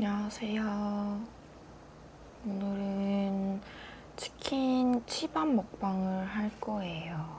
안녕하세요. 오늘은 치킨 치밥 먹방을 할 거예요.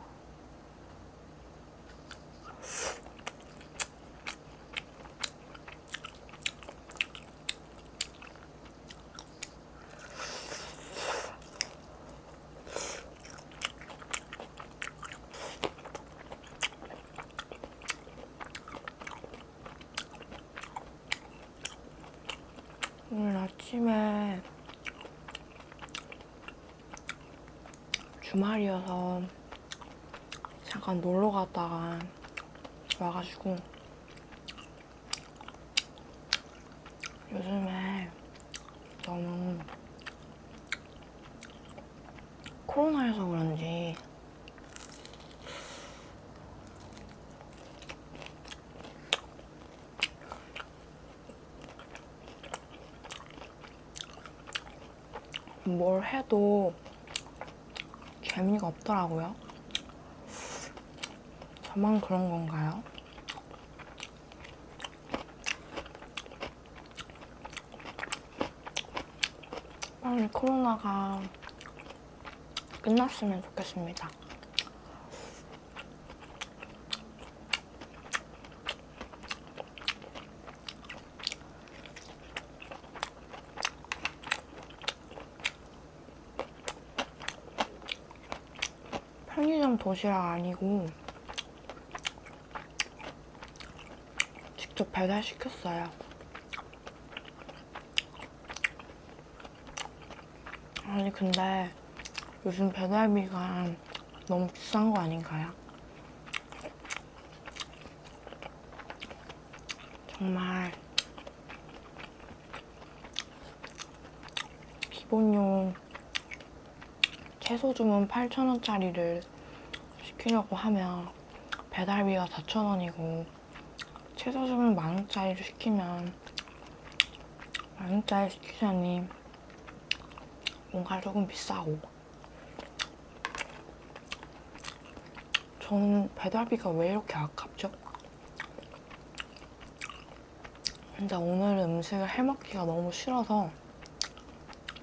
오늘 아침에 주말이어서 잠깐 놀러 갔다가 와가지고 요즘에 너무 코로나여서 그런지 뭘 해도 재미가 없더라고요. 저만 그런 건가요? 빨리 코로나가 끝났으면 좋겠습니다. 편의점 도시락 아니고 직접 배달시켰어요. 아니 근데 요즘 배달비가 너무 비싼 거 아닌가요? 정말 기본용 채소 주문 8,000원짜리를 시키려고 하면 배달비가 4,000원이고 채소 주문 만원짜리를 시키면 만원짜리 시키자니 뭔가 조금 비싸고 저는 배달비가 왜 이렇게 아깝죠? 근데 오늘은 음식을 해먹기가 너무 싫어서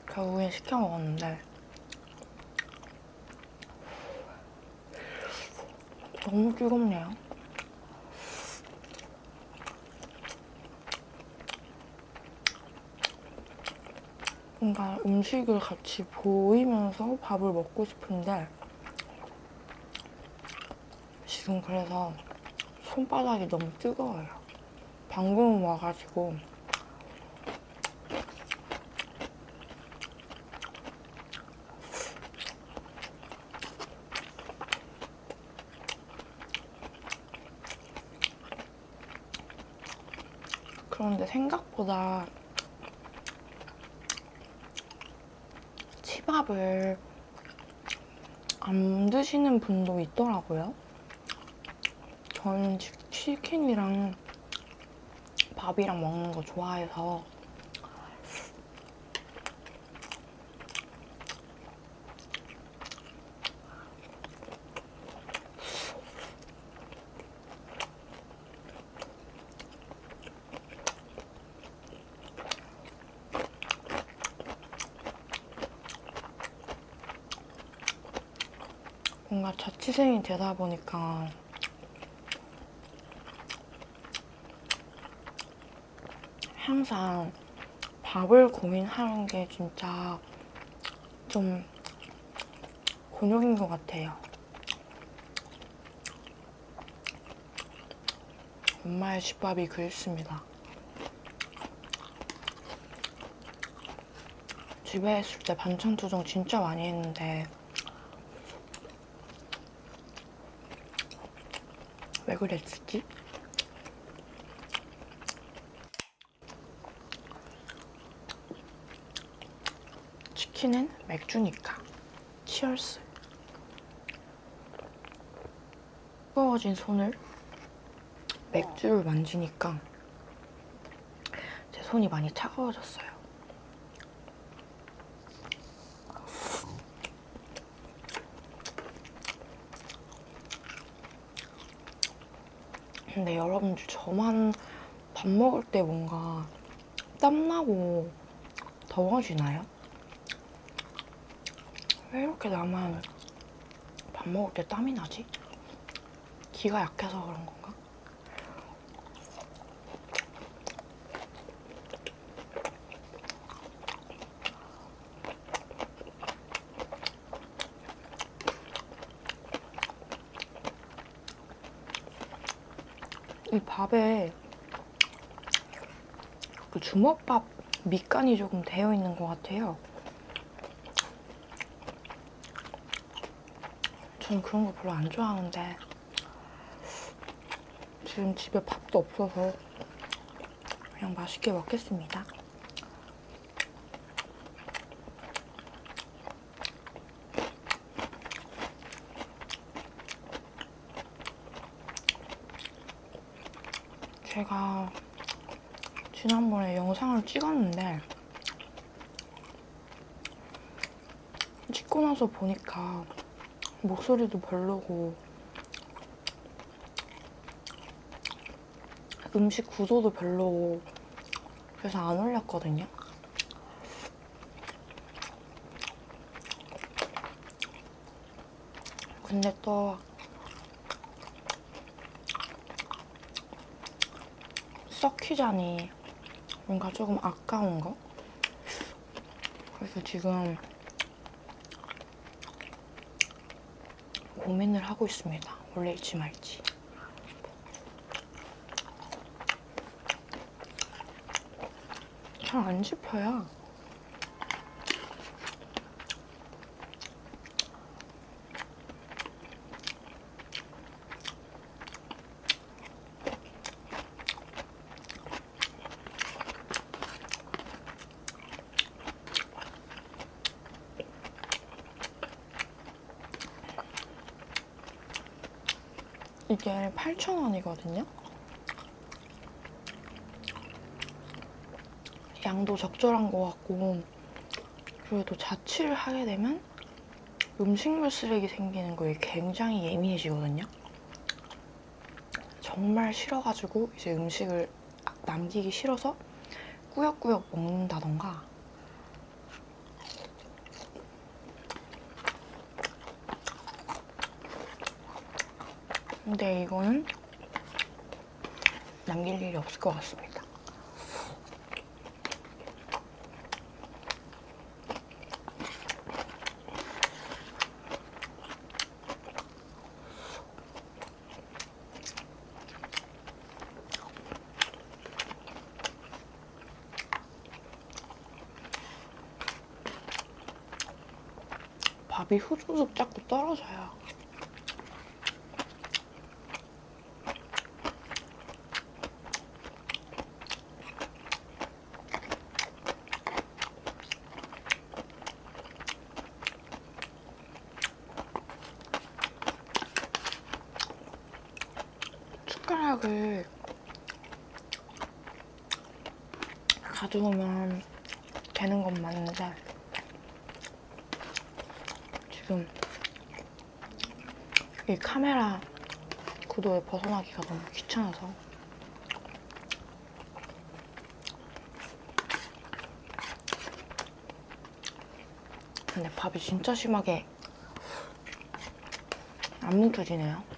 결국엔 시켜 먹었는데 너무 뜨겁네요. 뭔가 음식을 같이 보이면서 밥을 먹고 싶은데 지금 그래서 손바닥이 너무 뜨거워요. 방금 와가지고 그런데 생각보다 치밥을 안 드시는 분도 있더라고요. 저는 치- 치킨이랑 밥이랑 먹는 거 좋아해서 뭔가 자취생이 되다 보니까 항상 밥을 고민하는 게 진짜 좀 곤욕인 것 같아요. 엄마의 집밥이 그립습니다. 집에 있을 때 반찬 투정 진짜 많이 했는데 왜 그랬지? 치킨은 맥주니까. 치얼스. 뜨거워진 손을 맥주를 만지니까 제 손이 많이 차가워졌어요. 근데 여러분들 저만 밥 먹을 때 뭔가 땀나고 더워지나요? 왜 이렇게 나만 밥 먹을 때 땀이 나지? 기가 약해서 그런 건가? 이 밥에 그 주먹밥 밑간이 조금 되어 있는 것 같아요. 저는 그런 거 별로 안 좋아하는데 지금 집에 밥도 없어서 그냥 맛있게 먹겠습니다. 제가 지난번에 영상을 찍었는데 찍고 나서 보니까 목소리도 별로고 음식 구도도 별로고 그래서 안 올렸거든요. 근데 또 썩히자니 뭔가 조금 아까운 거? 그래서 지금 고민을 하고 있습니다. 올릴지 말지. 잘 안 집혀요. 이게 8,000원이거든요. 양도 적절한 것 같고 또 자취를 하게 되면 음식물 쓰레기 생기는 거에 굉장히 예민해지거든요. 정말 싫어가지고 이제 음식을 남기기 싫어서 꾸역꾸역 먹는다던가 근데 이거는 남길 일이 없을 것 같습니다. 밥이 후두둑 자꾸 떨어져요. 숟가락을 가져오면 되는 건 맞는데 지금 이 카메라 구도에 벗어나기가 너무 귀찮아서 근데 밥이 진짜 심하게 안 뭉쳐지네요.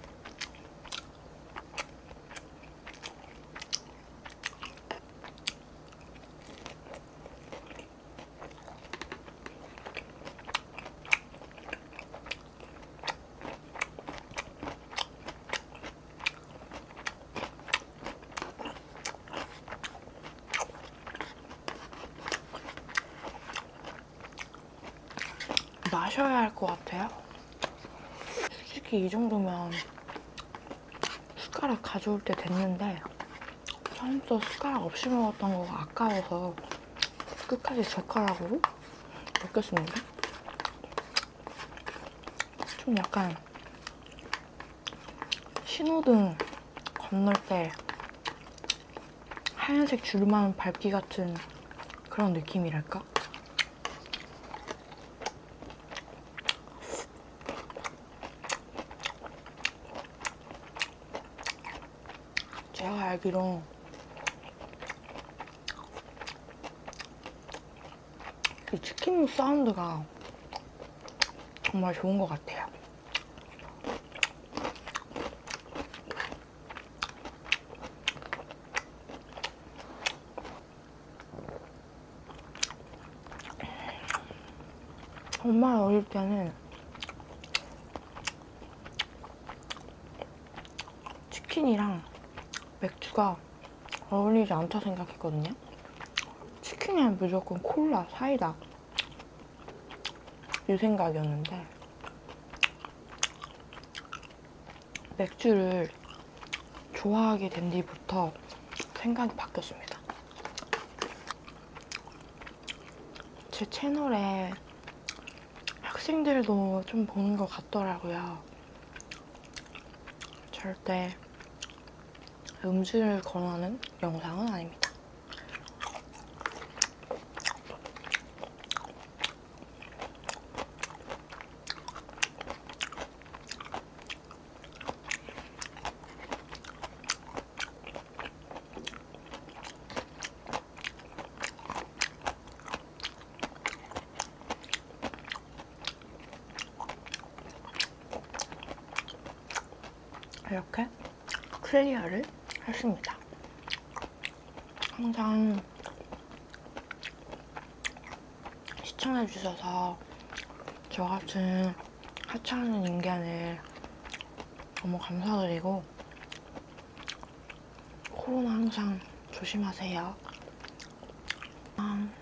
마셔야 할 것 같아요. 솔직히 이 정도면 숟가락 가져올 때 됐는데 처음부터 숟가락 없이 먹었던 거가 아까워서 끝까지 젓가락으로 먹겠습니다. 좀 약간 신호등 건널 때 하얀색 줄만 밟기 같은 그런 느낌이랄까? 알기로 이 치킨 사운드가 정말 좋은 것 같아요. 엄마 어릴 때는 치킨이랑 맥주가 어울리지 않다 생각했거든요. 치킨이면 무조건 콜라, 사이다 이 생각이었는데 맥주를 좋아하게 된 뒤부터 생각이 바뀌었습니다. 제 채널에 학생들도 좀 보는 것 같더라고요. 절대 음주를 권하는 영상은 아닙니다. 이렇게 클리어를 했습니다. 항상 시청해주셔서 저 같은 하찮은 인간을 너무 감사드리고 코로나 항상 조심하세요. 아.